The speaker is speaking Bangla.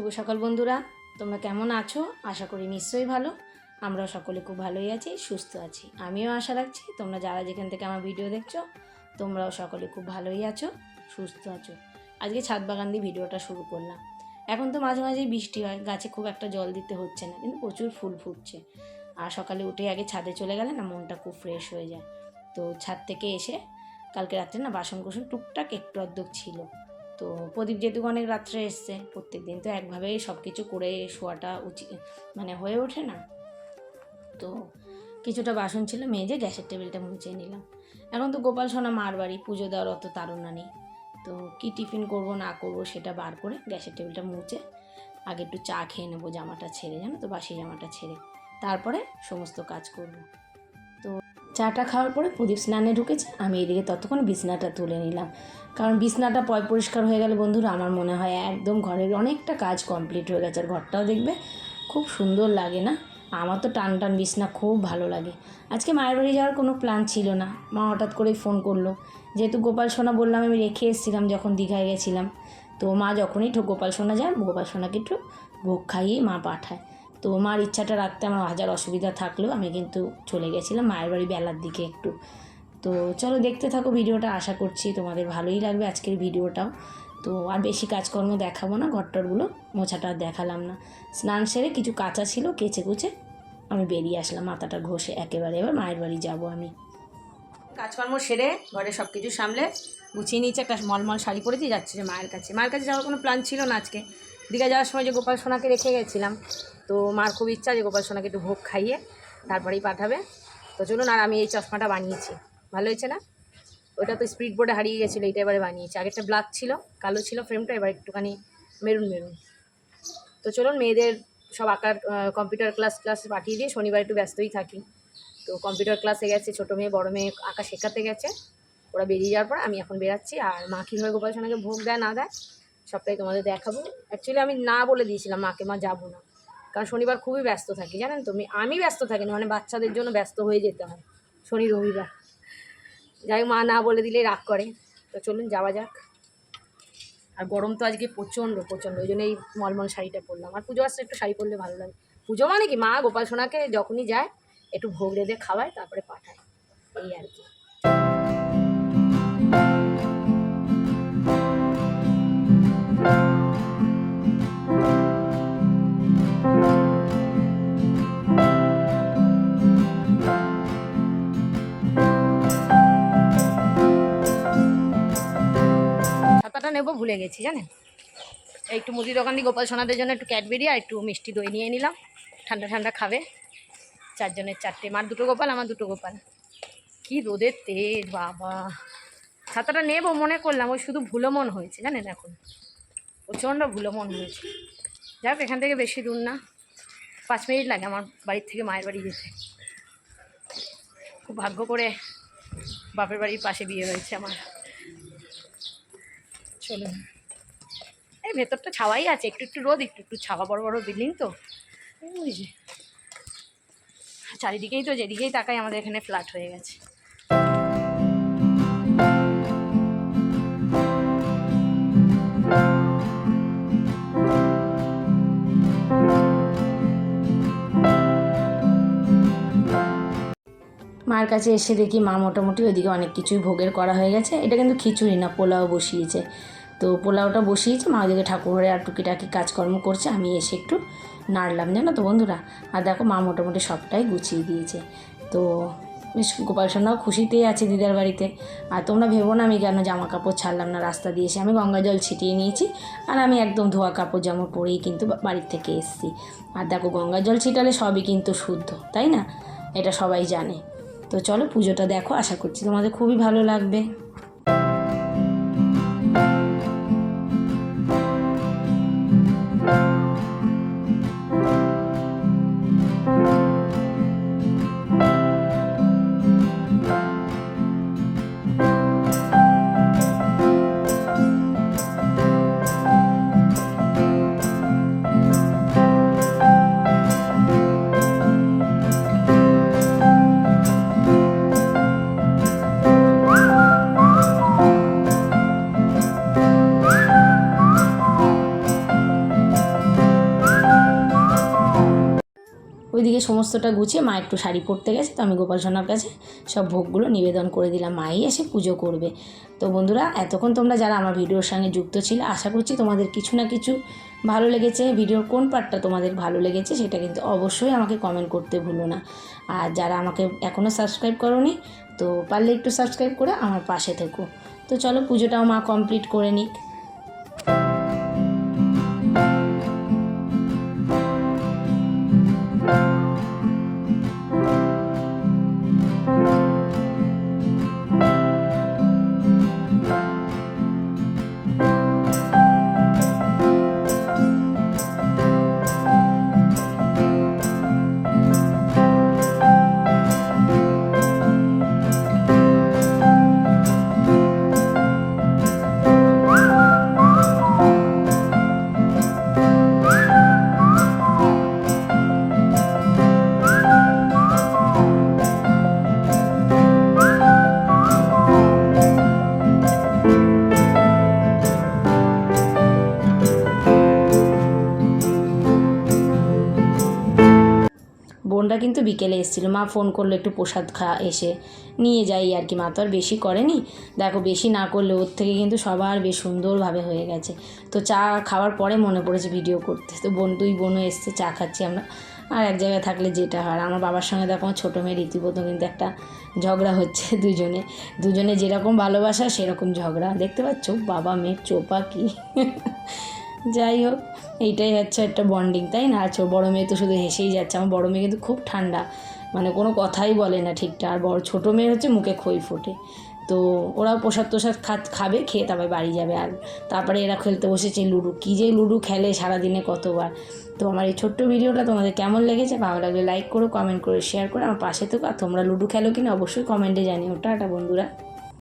শুভ সকাল বন্ধুরা। তোমরা কেমন আছো? আশা করি নিশ্চয়ই ভালো। আমরা সকলে খুব ভালোই আছি, সুস্থ আছি। আমিও আশা রাখছি তোমরা যারা যেখান থেকে আমার ভিডিও দেখছ, তোমরাও সকলে খুব ভালোই আছো, সুস্থ আছো। আজকে ছাদ বাগান দিয়ে ভিডিওটা শুরু করলাম। এখন তো মাঝে মাঝেই বৃষ্টি হয়, গাছে খুব একটা জল দিতে হচ্ছে না, কিন্তু প্রচুর ফুল ফুটছে। আর সকালে উঠে আগে ছাদে চলে গেলে না, মনটা খুব ফ্রেশ হয়ে যায়। তো ছাদ থেকে এসে কালকে রাত্রে না বাসন কুসন টুকটাক একটু অর্ধক ছিল। তো প্রদীপ যেহেতু অনেক রাত্রে এসছে প্রত্যেক দিন তো একভাবেই সব কিছু করে শোয়াটা উচিত মানে হয়ে ওঠে না। তো কিছুটা বাসন ছিল মেজে গ্যাসের টেবিলটা মুছে নিলাম। এখন তো গোপাল সোনা মার বাড়ি, পুজো দেওয়ার অত তাড়না নেই। তো কি টিফিন করব, না করব সেটা বার করে গ্যাসের টেবিলটা মুছে আগে একটু চা খেয়ে নেব জামাটা ছেড়ে, জানো তো? বাসি জামাটা ছেড়ে। তারপরে সমস্ত কাজ করব। তো চাটা খাওয়ার পরে প্রদীপ স্নানে ঢুকেছে, আমি এদিকে ততক্ষণ বিছনাটা তুলে নিলাম। কারণ বিছনাটা পয় পরিষ্কার হয়ে গেলে বন্ধুরা, আমার মনে হয় একদম ঘরের অনেকটা কাজ কমপ্লিট হয়ে গেছে। আর ঘরটাও দেখবে খুব সুন্দর লাগে না? আমার তো টান টান বিছনা খুব ভালো লাগে। আজকে মায়ের বাড়ি যাওয়ার কোনো প্ল্যান ছিল না। মা হঠাৎ করেই ফোন করল। যেহেতু গোপাল সোনা বললাম, আমি রেখে এসেছিলাম যখন দীঘায় গেছিলাম। তো মা যখনই ঠো, গোপাল সোনা যায় গোপাল সোনাকে একটু ভোগ খাইয়ে মা পাঠায়। তো মার ইচ্ছাটা রাখতে আমার হাজার অসুবিধা থাকলেও আমি কিন্তু চলে গেছিলাম মায়ের বাড়ি বেলার দিকে একটু। তো চলো দেখতে থাকো ভিডিওটা, আশা করছি তোমাদের ভালোই লাগবে আজকের ভিডিওটাও। তো আর বেশি কাজকর্ম দেখাবো না, ঘরটরগুলো মোছাটা দেখালাম না। স্নান সেরে কিছু কাঁচা ছিল, কেচে কুচে আমি বেরিয়ে আসলাম, মাথাটা ঘষে একেবারে এবার মায়ের বাড়ি যাব আমি। কাজকর্ম সেরে ঘরে সব কিছু সামলে গুছিয়ে নিয়েছে, একটা মলমল শাড়ি পরেছি, যাচ্ছে মায়ের কাছে। মায়ের কাছে যাওয়ার কোনো প্ল্যান ছিল না আজকে। দীঘা যাওয়ার সময় যে গোপাল সোনাকে রেখে গেছিলাম তো মার খুব ইচ্ছা যে গোপাল সোনাকে একটু ভোগ খাইয়ে তারপরেই পাঠাবে। তো চলুন, আর আমি এই চশমাটা বানিয়েছি। ভালো হয়েছে না? ওটা তো স্পিড বোর্ডে হারিয়ে গেছিল এটা এবারে বানিয়েছি। আগেরটা ব্ল্যাক ছিল, কালো ছিল ফ্রেমটা এবার একটুখানি মেরুন মেরুন তো চলুন, মেয়েদের সব আঁকার কম্পিউটার ক্লাস ক্লাস পাঠিয়ে দিয়ে শনিবার একটু ব্যস্তই থাকি। তো কম্পিউটার ক্লাসে গেছে, ছোটো মেয়ে, বড়ো মেয়ে আঁকা শেখাতে গেছে। ওরা বেরিয়ে যাওয়ার পর আমি এখন বেরাচ্ছি, আর মা কীভাবে গোপাল সোনাকে ভোগ দেয়, না দেয়, সবটাই তোমাদের দেখাবো। অ্যাকচুয়ালি আমি না বলে দিয়েছিলাম মাকে, মা যাব না। কারণ শনিবার খুবই ব্যস্ত থাকি, জানেন তো? আমি- ব্যস্ত থাকি না মানে বাচ্চাদের জন্য ব্যস্ত হয়ে যেতে হয় শনি, রবিবার। যাই মা না বলে দিলেই রাগ করে। তো চলুন, যাওয়া যাক। আর গরম তো আজকে প্রচণ্ড প্রচণ্ড। ওই জন্য এই মলমল শাড়িটা পরলাম। আর পুজো আসলে একটু শাড়ি পরলে ভালো লাগে। পুজো মানে কি? মা গোপাল সোনাকে যখনই যায়, একটু ভোগ রেঁধে খাওয়ায়, তারপরে পাঠায়। এই আর কি। ভুলে গেছি জানেন? একটু মুদি দোকান দিয়ে গোপাল সোনাদের জন্য একটু ক্যাডবেরি আর একটু মিষ্টি দই নিয়ে নিলাম। ঠান্ডা ঠান্ডা খাবে। চারজনের চারটে, মার দুটো গোপাল, আমার দুটো গোপাল। কি রোদের তেজ, বাবা। ছাতাটা নেব, মনে করলাম, ওই শুধু ভুলো মন হয়েছে, জানেন এখন? প্রচণ্ড ভুলো মন হয়েছে যাক এখান থেকে বেশি দূর না। পাঁচ মিনিট লাগে আমার বাড়ির থেকে, মায়ের বাড়ি যেতে। খুব ভাগ্য করে বাপের বাড়ির পাশে বিয়ে হয়েছে আমার। চলুন এই ভেতরটা ছাওয়াই আছে একটু একটু রোদ একটু একটু ছাওয়া বড় বড় বিল্ডিং তো। এই বুঝি চারিদিকেই তো যেদিকেই তাকাই আমাদের এখানে ফ্ল্যাট হয়ে গেছে। মার কাছে এসে দেখি মা মোটামুটি ওইদিকে অনেক কিছুই ভোগের করা হয়ে গেছে। এটা কিন্তু খিচুড়ি না পোলাও বসিয়েছে। তো পোলাওটা বসিয়েছি, মা ওইদিকে ঠাকুর আর টুকিটাকি কাজকর্ম করছে, আমি এসে একটু নাড়লাম, জানো তো বন্ধুরা? আর দেখো মা মোটামুটি সবটাই গুছিয়ে দিয়েছে। তো বেশ গোপাল সোনাও খুশিতেই আছে দিদার বাড়িতে। আর তোমরা ভেবো না আমি কেন জামা কাপড় ছাড়লাম না, রাস্তা দিয়ে এসে আমি গঙ্গা জল ছিটিয়ে নিয়েছি, আর আমি একদম ধোয়া কাপড় জামা পরেই কিন্তু বাড়ির থেকে এসেছি। আর দেখো গঙ্গা জল ছিটালে সবই কিন্তু শুদ্ধ, তাই না? এটা সবাই জানে। তো চলো পুজোটা দেখো, আশা করছি তোমাদের খুবই ভালো লাগবে। ওইদিকে সমস্তটা গুছিয়ে মা একটু শাড়ি পরতে গেছে, তো আমি গোপাল সোনার কাছে সব ভোগগুলো নিবেদন করে দিলাম, মাই এসে পুজো করবে। তো বন্ধুরা, এতক্ষণ তোমরা যারা আমার ভিডিওর সঙ্গে যুক্ত ছিলে, আশা করছি তোমাদের কিছু না কিছু ভালো লেগেছে। ভিডিওর কোন পার্টটা তোমাদের ভালো লেগেছে, সেটা কিন্তু অবশ্যই আমাকে কমেন্ট করতে ভুলো না। আর যারা আমাকে এখনও সাবস্ক্রাইব করোনি, তো পারলে একটু সাবস্ক্রাইব করে আমার পাশে থেকো। তো চলো পুজোটাও মা কমপ্লিট করে নিক। বোনরা কিন্তু বিকেলে এসেছিল। মা ফোন করল একটু প্রসাদ খা, এসে নিয়ে যাই আর কি। মা তো আর বেশি করেনি। দেখো, বেশি না করলে ওর থেকে কিন্তু সবার বেশ সুন্দরভাবে হয়ে গেছে। তো চা খাওয়ার পরে মনে পড়েছে ভিডিও করতে। তো বোন, দুই বোনও এসছে, চা খাচ্ছি আমরা। আর এক জায়গায় থাকলে যেটা হয়। আমার বাবার সঙ্গে দেখো, আমার ছোটো মেয়ে রীতিমতো কিন্তু একটা ঝগড়া হচ্ছে দুজনে। দুজনে যেরকম ভালোবাসা, সেরকম ঝগড়া। দেখতে পাচ্ছ? বাবা মেয়ের চোপা কি? যাই হোক, এইটাই হচ্ছে একটা বন্ডিং তাই না? আর বড়ো মেয়ে তো শুধু হেসেই যাচ্ছে। আমার বড়ো মেয়ে কিন্তু খুব ঠান্ডা মানে কোনো কথাই বলে না ঠিকঠাক আর বড়, ছোটো মেয়ের হচ্ছে মুখে খই ফোটে। তো ওরাও প্রসাদ তোসাদ খা খাবে, খেয়ে তারপরে বাড়ি যাবে। আর তারপরে এরা খেলতে বসেছে লুডো। কী যে লুডো খেলে সারাদিনে কতবার। তো আমার এই ছোট্ট ভিডিওটা তোমাদের কেমন লেগেছে, ভালো লাগলে লাইক করো কমেন্ট করে শেয়ার করো। আমার পাশে আর তোমরা লুডো খেলো কিনা অবশ্যই কমেন্টে জানিও। টাটা বন্ধুরা।